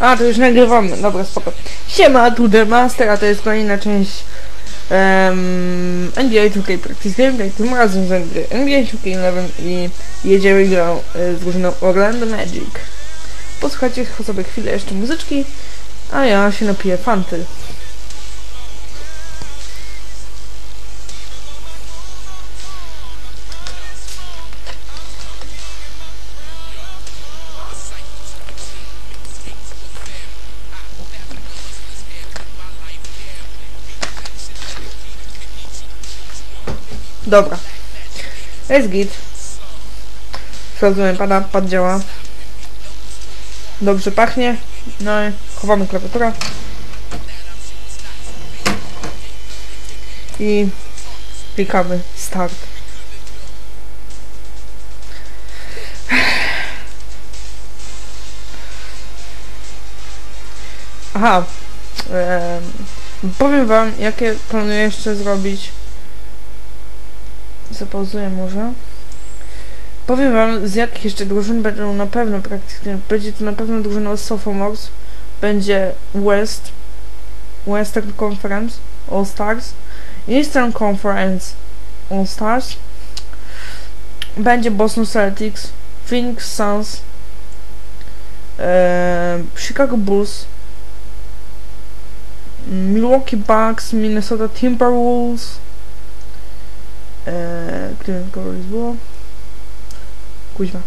A, to już nagrywamy. Dobra, spoko. Siema, tu The Master, a to jest kolejna część um, NBA 2K Practice Gameplay. Tym razem z NBA 2K11 i jedziemy grą y, z drużyną Orlando Magic. Posłuchajcie sobie chwilę jeszcze muzyczki, a ja się napiję fanty. Dobra. Jest git. Sprawdzamy pada, pad działa. Dobrze pachnie. No i chowamy klawiaturę. I klikamy start. Aha. Em, powiem wam, jakie planuję jeszcze zrobić zapauzuję może. Powiem wam, z jakich jeszcze drużyn będą na pewno praktycznie, będzie to na pewno drużyna Sophomores, będzie West, Western Conference, All Stars, Eastern Conference, All Stars, będzie Boston Celtics, Phoenix Suns, e, Chicago Bulls, Milwaukee Bucks, Minnesota Timberwolves, Eee, które kolor było? Kuźwa.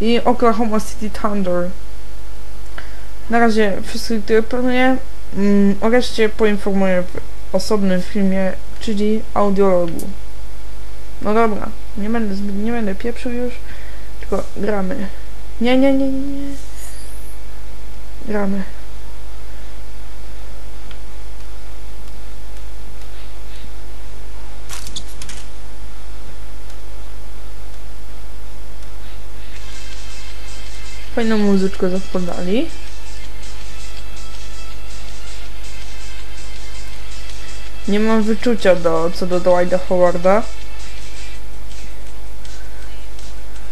I Oklahoma City Thunder. Na razie wszystkie, które planuję. Mm, o reszcie poinformuję w osobnym filmie, czyli audiologu. No dobra, nie będę, nie będę pieprzył już, tylko gramy. Nie, nie, nie, nie, nie. Gramy. Fajną muzyczkę zaspodali. Nie mam wyczucia do, co do Dwighta Howarda.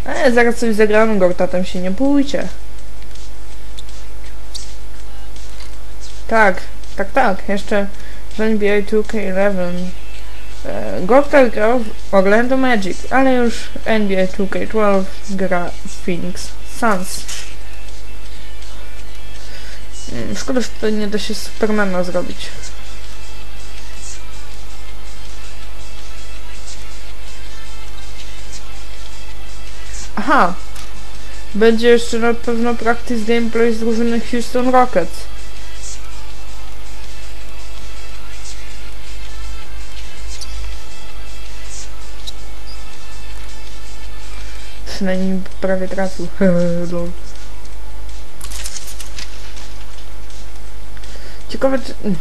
E, zaraz coś zagramy, Gortatem się nie bójcie. Tak, tak, tak, jeszcze w NBA 2K11. E, Gortal grał w Orlando Magic, ale już NBA 2K12 gra w Phoenix Suns. Mm, Szkoda, że tutaj nie da się Supermana zrobić. Aha. Będzie jeszcze na pewno practice gameplay z drużyny Houston Rockets. Przynajmniej prawie trafił. Ciekawe czy... mm.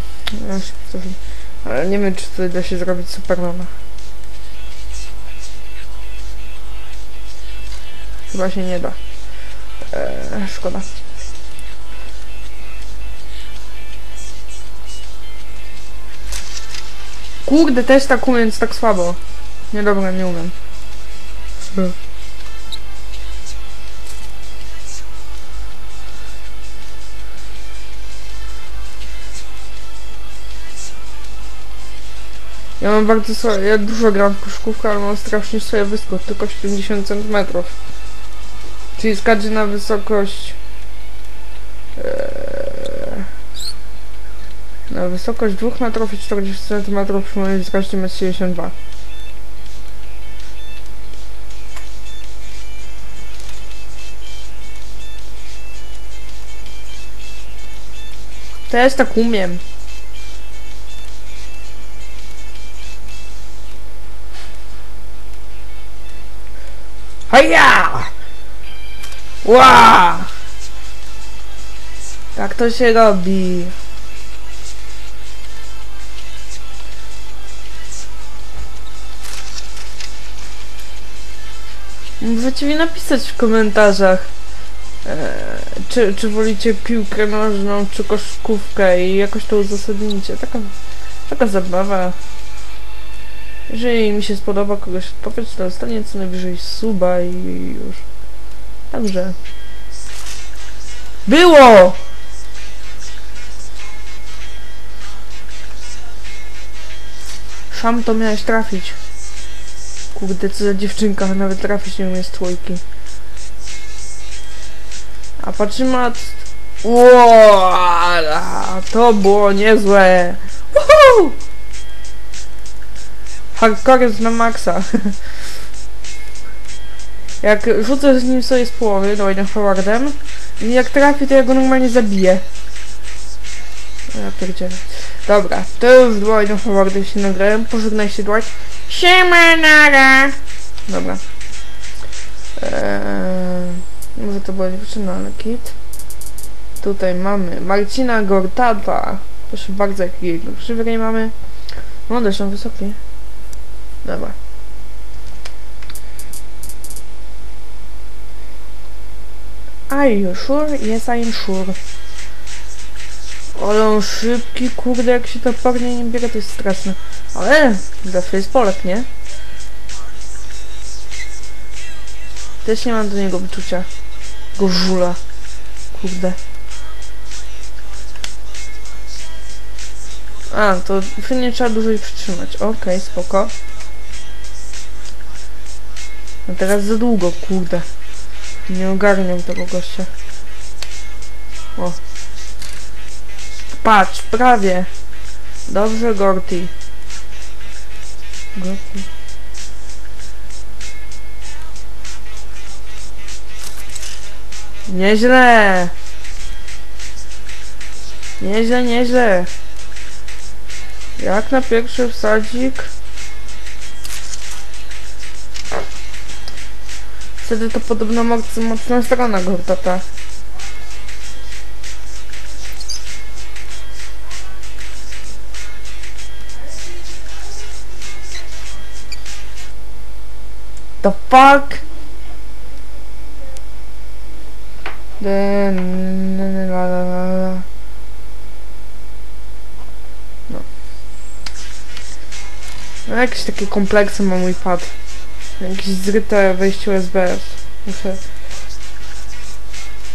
Ale nie wiem czy tutaj da się zrobić Supermana. Chyba się nie da. Eee, szkoda. Kurde, też tak umiem, tak słabo. Nie dobra, nie umiem. Ja mam bardzo słabe, ja dużo gram w koszykówkę, ale mam strasznie sobie wyskok, tylko 70 cm. Czyli skacze na wysokość... Eee, na wysokość 2 metrów i 40 cm przy mojej wzroście 1,72 m. Też tak umiem. Haja! Ła! Tak to się robi. Możecie mi napisać w komentarzach, e, czy, czy wolicie piłkę nożną, czy koszykówkę i jakoś to uzasadnicie. Taka, taka zabawa. Jeżeli mi się spodoba kogoś odpowiedź, to dostanie co najwyżej suba i już. Także. Było! Sam to miałeś trafić. Kurde, co za dziewczynka, nawet trafić nie umie z trójki. A patrzymy od. Łooo, to było niezłe! Woohoo! Hardcore jest na maksa. Jak rzucę z nim sobie z połowy, Dwaynem Forwardem, i jak trafię, to ja go normalnie zabiję. Ja pierdzielę. Dobra, to już Dwaynem Forwardem się nagrałem. Pożegnaj się, Dwight. Siema! Dobra. Eee, może to była dziewczyna, ale kit. Tutaj mamy Marcina Gortata. Proszę bardzo, jaki jego krzywy mamy. No, dość on wysoki. Dobra. Are you sure? Yes, I am sure. Ale on szybki, kurde, jak się to pewnie nie biega, to jest straszne. Ale zawsze jest Polak, nie? Też nie mam do niego wyczucia. Go żula. Kurde. A, to nie trzeba dłużej przytrzymać. Okej, spoko. No teraz za długo, kurde. Nie ogarniam tego gościa. O. Patrz, prawie. Dobrze, Gorty. Gorty. Nieźle. Nieźle, nieźle. Jak na pierwszy wsadzik? Wtedy to podobno moc, mocna strona Gortata. The fuck? No. no. Jakieś takie kompleksy ma mój pad. Jakieś zryte wejście USB. Muszę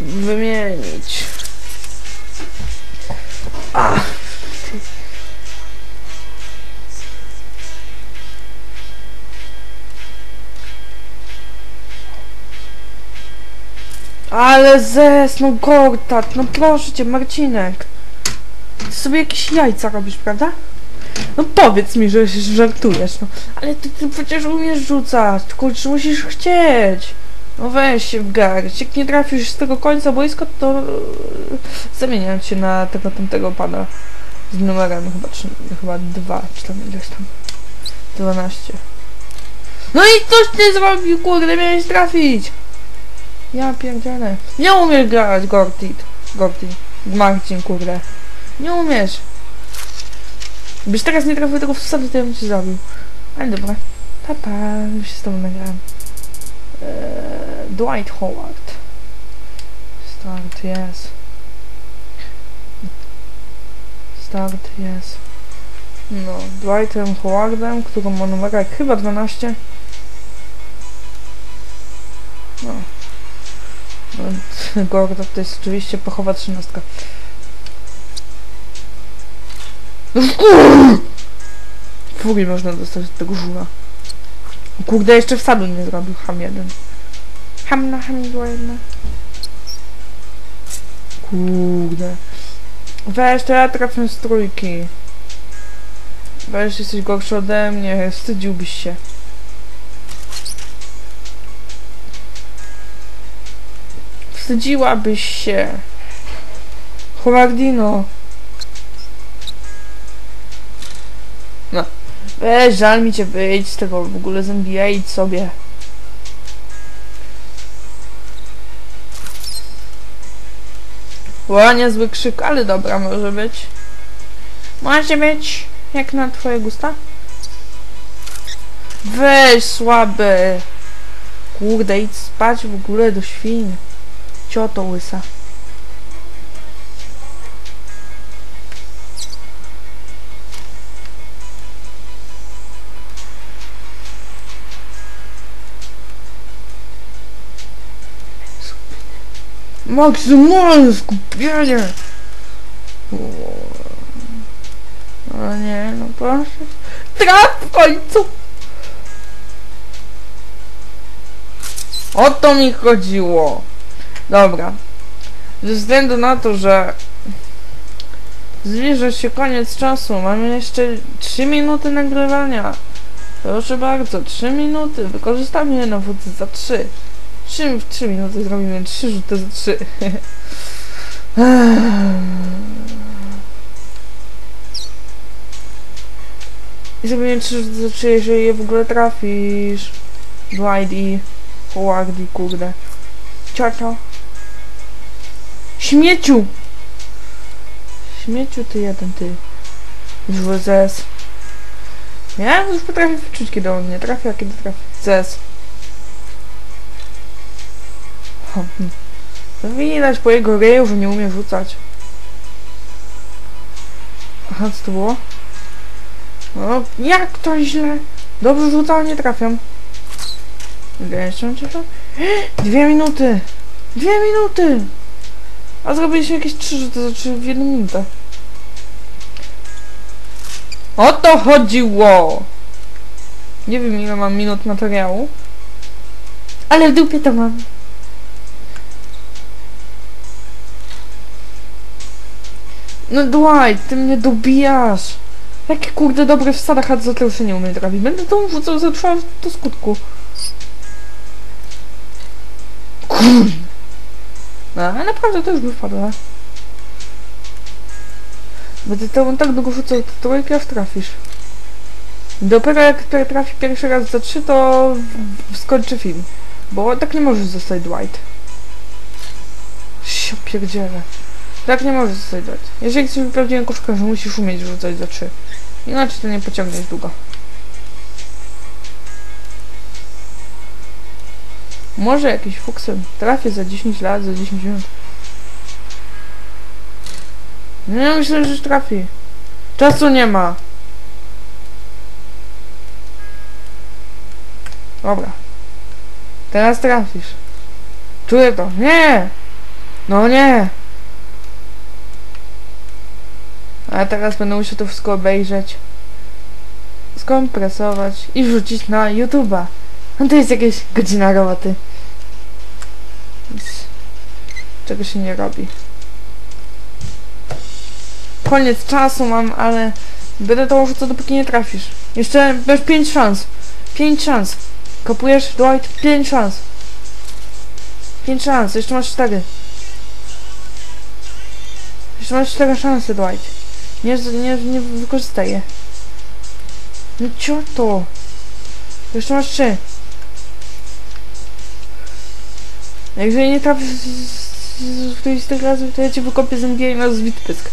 wymienić. A. Ale zes, no Gortat, no proszę cię, Marcinek. Ty sobie jakieś jajca robisz, prawda? No powiedz mi, że żartujesz, no. Ale ty, ty przecież umiesz rzucać, kurczę, musisz chcieć. No weź się w garść. Jak nie trafisz z tego końca boiska, to yy, zamieniam cię na tego tamtego pana z numerem chyba trzy, chyba dwa, czy tam ileś tam. 12. No i coś ty zrobił, kurde, miałeś trafić. Ja pierdzielę. Nie umiesz grać, Gortit. Gortit. Marcin, kurde. Nie umiesz. Byś teraz nie trafił tego wsady, to ja bym cię zabił. Ale dobra. Papa, już się z tobą nagrałem. Eee, Dwight Howard. Start, yes. Start, yes. No, Dwightem Howardem, którą ma numerek chyba 12. No. Gorda to jest oczywiście pochowa trzynastka. Furii można dostać od tego żula. Kurde, jeszcze wsadu nie zrobił ham jeden. Ham na ham była jedna. Kurde. Weź, to ja trafię z trójki. Weź, jesteś gorszy ode mnie, wstydziłbyś się. Wstydziłabyś się. Howardino. Weź, żal mi cię wyjść z tego w ogóle z NBA sobie. Ła, niezły krzyk, ale dobra może być. Może być jak na twoje gusta? Weź, słabe. Kurde, idź spać w ogóle do świn. Cioto łysa. Maksymalne skupienie! O nie, no proszę. traf w końcu! O to mi chodziło. Dobra. Ze względu na to, że zbliża się koniec czasu, mamy jeszcze 3 minuty nagrywania. Proszę bardzo, 3 minuty. Wykorzystamy je na wódce za 3. 3 w 3 minuty zrobimy 3 rzuty za 3. I zrobimy 3 rzuty za 3, jeżeli je w ogóle trafisz. Dwight i i kurde. Ciocio. Śmieciu! Śmieciu ty jeden, ty. Już zes. Ja już potrafię wyczuć, kiedy on nie trafia, kiedy trafi. Zes. Widać po jego ryju, że nie umie rzucać. Aha, co to było? Jak to źle? Dobrze rzucał, nie trafiam. Mam cię Dwie minuty! Dwie minuty! A zrobiliśmy jakieś trzy rzuty, znaczy w jedną minutę. O to chodziło! Nie wiem ile mam minut materiału. Ale w dupie to mam. No Dwight, ty mnie dobijasz! Jakie kurde dobre wsada za to już nie umiem trafić. Będę tą wrzucał zatrwał do skutku. Kurde. No, ale naprawdę to już by wpadła. Będę to tak długo rzucał to trójkę, aż trafisz. Dopiero jak trafi pierwszy raz za trzy, to skończy film. Bo tak nie możesz zostać Dwight. Się pierdzielę. Tak nie możesz zostać Dwight. Jeżeli chcesz być prawdziwym koszkarzem, musisz umieć rzucać za trzy. Inaczej to nie pociągniesz długo. Może jakiś fuksem trafię za 10 lat, za 10 minut. Nie myślę, że trafi. Czasu nie ma. Dobra. Teraz trafisz. Czuję to. Nie! No nie! A teraz będę musiał to wszystko obejrzeć. Skompresować i wrzucić na YouTube'a. No to jest jakieś godzina roboty. Czego się nie robi. Koniec czasu mam, ale będę to rzucał dopóki nie trafisz. Jeszcze masz 5 szans. 5 szans. Kopujesz, Dwight? 5 szans. 5 szans, jeszcze masz 4. Jeszcze masz 4 szanse, Dwight. Nie, nie, nie wykorzystaj je. No co to? Jeszcze masz 3. A jeżeli nie trafisz w którejś z tych razy, to ja cię wykopię z NBA na zwit pysk.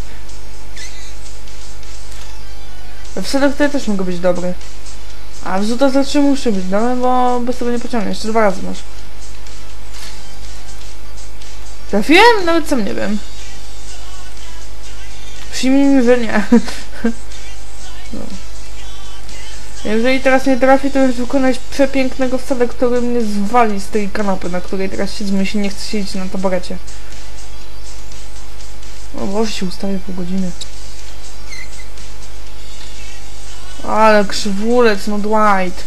W ja też mogę być dobry. A w rzutach za trzy muszę być dobry, bo bez tego nie pociągnę. Jeszcze dwa razy masz. Trafiłem? Nawet sam nie wiem. Przyjmijmy, że nie. no. Jeżeli teraz nie trafi, to już wykonać przepięknego wsada, który mnie zwali z tej kanapy, na której teraz siedzę, mi się nie chce siedzieć na taborecie. O Boże, się ustawię pół godziny. Ale krzywulec, no Dwight.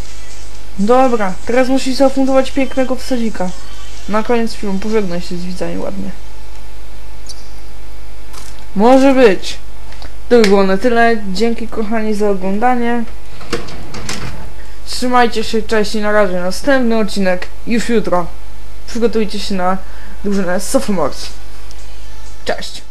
Dobra, teraz musisz zafundować pięknego wsadzika. Na koniec filmu pożegnaj się z widzami ładnie. Może być. To by było na tyle. Dzięki kochani za oglądanie. Trzymajcie się, cześć i na razie. Następny odcinek już jutro. Przygotujcie się na drużynę Sophomores. Cześć.